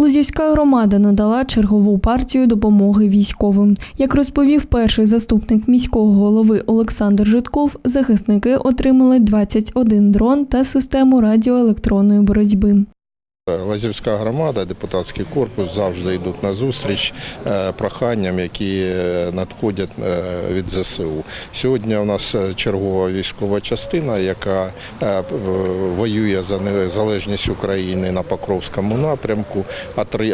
Лузівська громада надала чергову партію допомоги військовим. Як розповів перший заступник міського голови Олександр Житков, захисники отримали 21 дрон та систему радіоелектронної боротьби. Лазівська громада, депутатський корпус завжди йдуть на зустріч е, проханням, які е, надходять е, від ЗСУ. Сьогодні у нас е, чергова військова частина, яка е, воює за незалежність України на Покровському напрямку.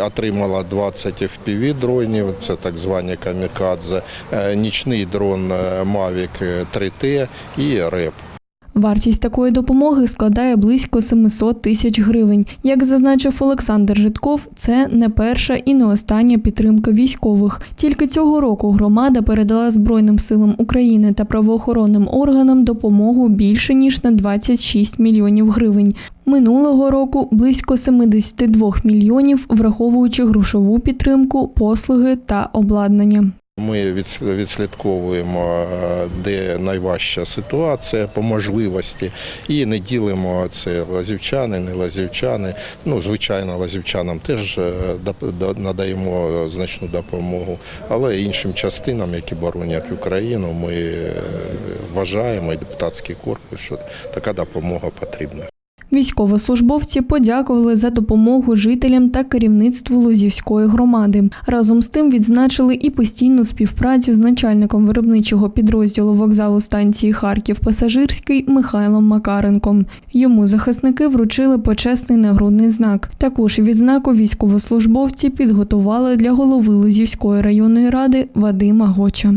Отримала 20 fpv дронів, це так звані камікадзе, е, нічний дрон е, Mavic 3T і РЕП. Вартість такої допомоги складає близько 700 тисяч гривень. Як зазначив Олександр Житков, це не перша і не остання підтримка військових. Тільки цього року громада передала Збройним силам України та правоохоронним органам допомогу більше ніж на 26 мільйонів гривень. Минулого року близько 72 мільйонів, враховуючи грошову підтримку, послуги та обладнання. Ми відслідковуємо, е, де найважча ситуація по можливості, і не ділимо це лазівчани, не лазівчани. Ну, звичайно, лазівчанам теж е, надаємо значну допомогу, але іншим частинам, які боронять Україну, ми е, вважаємо і депутатський корпус, що така допомога потрібна. Військовослужбовці подякували за допомогу жителям та керівництву Лозівської громади. Разом з тим відзначили і постійну співпрацю з начальником виробничого підрозділу вокзалу станції Харків Пасажирський Михайлом Макаренком. Йому захисники вручили почесний нагрудний знак. Також відзнаку військовослужбовці підготували для голови Лозівської районної ради Вадима Гоча.